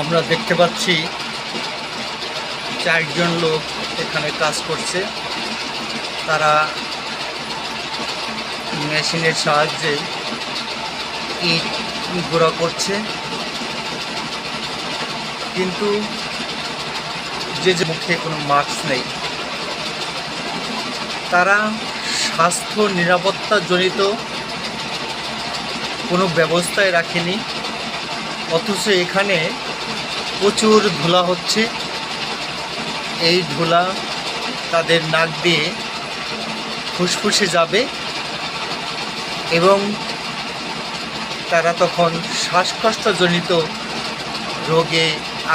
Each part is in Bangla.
আমরা দেখতে পাচ্ছি চারজন লোক এখানে কাজ করছে। তারা মেশিনের সাহায্যে ইট গুঁড়া করছে। কিন্তু যে যে মুখে কোনো মাস্ক নেই, তারা স্বাস্থ্য নিরাপত্তা জনিত কোনো ব্যবস্থায় রাখেনি। অথচ এখানে প্রচুর ধুলা হচ্ছে। এই ধুলা তাদের নাক দিয়ে ফুসফুসে যাবে এবং তারা তখন শ্বাসকষ্টজনিত রোগে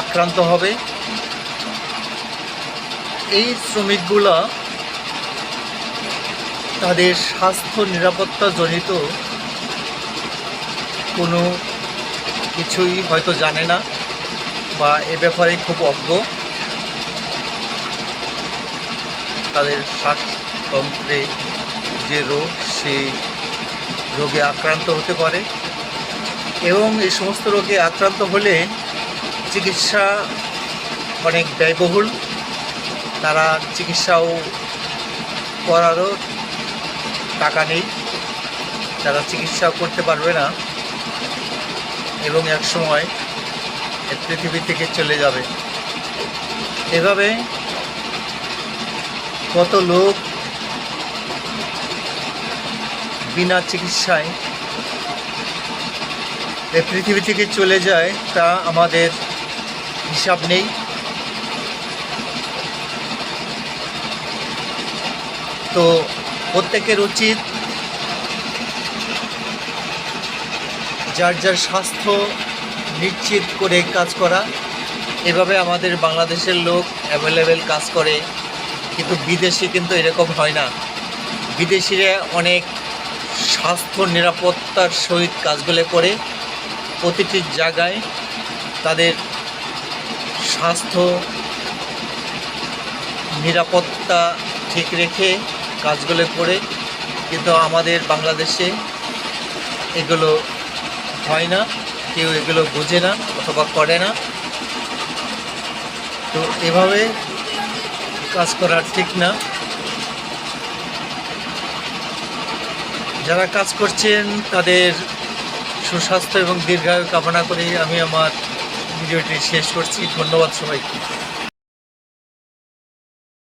আক্রান্ত হবে। এই শ্রমিকগুলা তাদের স্বাস্থ্য নিরাপত্তাজনিত কোনো কিছুই হয়তো জানে না। বা এ ব্যাপারে খুব অজ্ঞ তাদের শ্বাসতন্ত্রে যে রোগ, সেই রোগে আক্রান্ত হতে পারে এবং এই সমস্ত রোগে আক্রান্ত হলে চিকিৎসা অনেক ব্যয়বহুল। তারা চিকিৎসাও করারও টাকা নেই। তারা চিকিৎসা করতে পারবে না। এবং এক সময় পৃথিবী থেকে চলে যাবে। এভাবে কত লোক বিনা চিকিৎসায় এ পৃথিবী থেকে চলে যায়, তা আমাদের হিসাব নেই। তো প্রত্যেকের উচিত যার যার স্বাস্থ্য নিশ্চিত করে কাজ করা। এভাবে আমাদের বাংলাদেশের লোক অ্যাভেলেবেল কাজ করে, কিন্তু বিদেশে কিন্তু এরকম হয় না। বিদেশিরা অনেক স্বাস্থ্য নিরাপত্তার সহিত কাজগুলো করে। প্রতিটি জায়গায় তাদের স্বাস্থ্য নিরাপত্তা ঠিক রেখে কাজগুলো করে, কিন্তু আমাদের বাংলাদেশে এগুলো হয় না। কেউ এগুলো বোঝে না অথবা করে না। তো এভাবে কাজ করা ঠিক না। যারা কাজ করছেন, তাদের সুস্বাস্থ্য এবং দীর্ঘায়ু কামনা করে আমি আমার ভিডিওটি শেষ করছি। ধন্যবাদ সবাইকে।